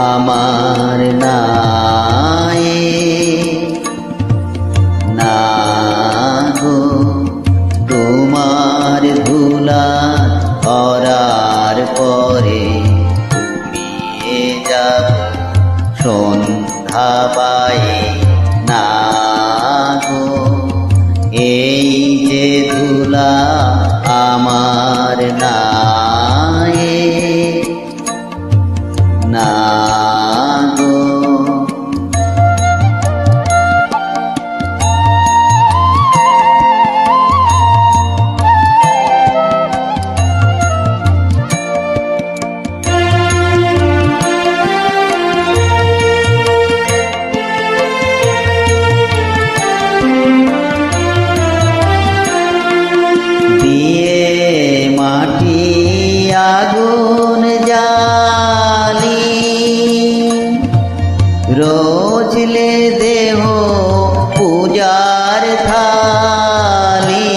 আমার নাই। না তোমার ধুলা করার পরে ঘুমিয়ে যাব সন্ধ্যাবায়ে। পায়ে গো, এই যে ধুলা আমার না সজলে দেহ পূজার থালি।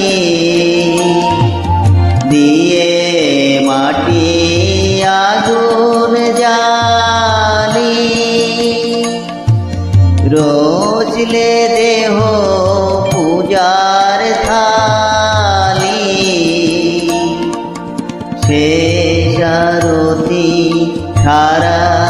দিয়ে মাটি আগুন জালি। রোজলে দেহ পূজার থালি। সে সারতি সারা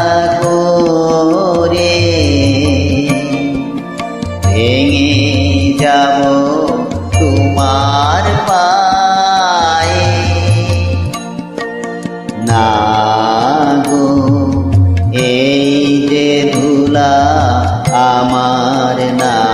আমার না।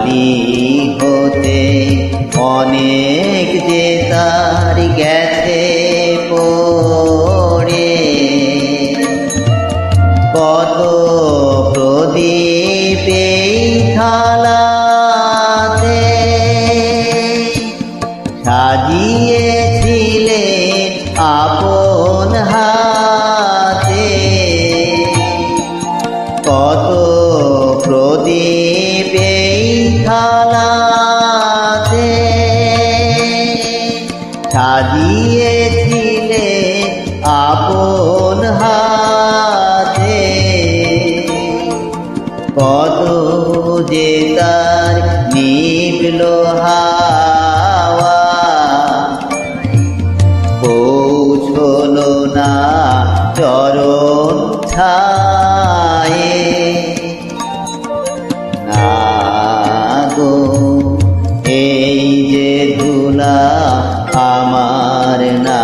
বালি হতে অনেক যে তার জ্ঞান সাজিয়েছিলে আপন হাতে। কত যে তার নিবলো হাত Hare Hare